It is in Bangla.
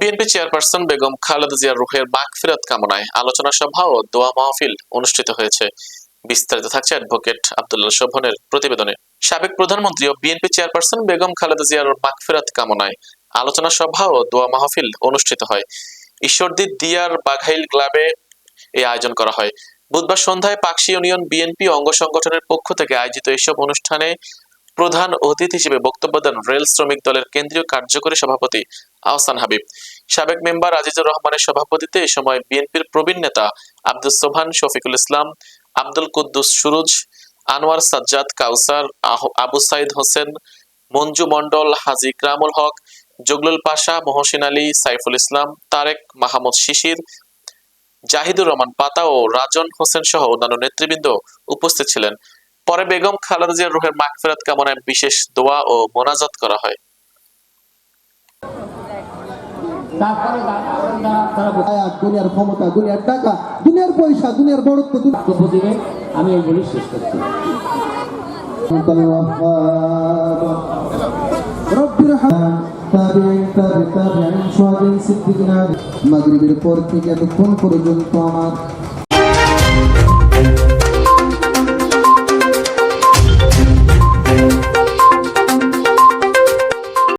বিএনপি চেয়ারপারসন বেগম খালেদা জিয়ার রুহের মাগফিরাত কামনায় আলোচনা সভা ও দোয়া মাহফিল অনুষ্ঠিত হয়েছে। বিস্তারিত থাকছে অ্যাডভোকেট আব্দুল্লাহ শোভনের প্রতিবেদনে। সাবেক প্রধানমন্ত্রী ও বিএনপি চেয়ারপারসন বেগম খালেদা জিয়ার মাগফিরাত কামনায় আলোচনা সভা ও দোয়া মাহফিল অনুষ্ঠিত হয়। ঈশ্বরদী দিয়ার বাঘাইল ক্লাবে এই আয়োজন করা হয়। বুধবার সন্ধ্যায় পাকশি ইউনিয়ন বিএনপি অঙ্গ সংগঠনের পক্ষ থেকে আয়োজিত এসব অনুষ্ঠানে প্রধান অতিথি হিসেবে বক্তব্য দেন রেল শ্রমিক দলের কেন্দ্রীয় কার্যকরী সভাপতি আহসান হাবিব। সাবেক মেম্বার আজিজুর রহমানের সভাপতিত্বে এই সময় বিএনপির প্রবীণ নেতা আব্দুল সোবহান, শফিকুল ইসলাম, আব্দুল কুদ্দুস সুরুজ, আনোয়ার সাজ্জাদ কাউসার আবু সাইদ হোসেন, মঞ্জু মন্ডল হাজি ইকরামুল হক, জগলুল পাশা, মহসিন আলী, সাইফুল ইসলাম, তারেক মাহমুদ শিশির, জাহিদুর রহমান পাতা ও রাজন হোসেন সহ অন্যান্য নেতৃবৃন্দ উপস্থিত ছিলেন। পরে বেগম খালেদা জিয়ার রুহের মাগফিরাত কামনায় বিশেষ দোয়া ও মোনাজাত করা হয়। তারপরে দুনিয়ার ক্ষমতা দুনিয়ার টাকা দুনিয়ার পয়সা দুনিয়ার বড়ত্ব দিবে আমি এইগুলি শেষ করছি। মাগরিবের পর থেকে এতক্ষণ পর্যন্ত আমার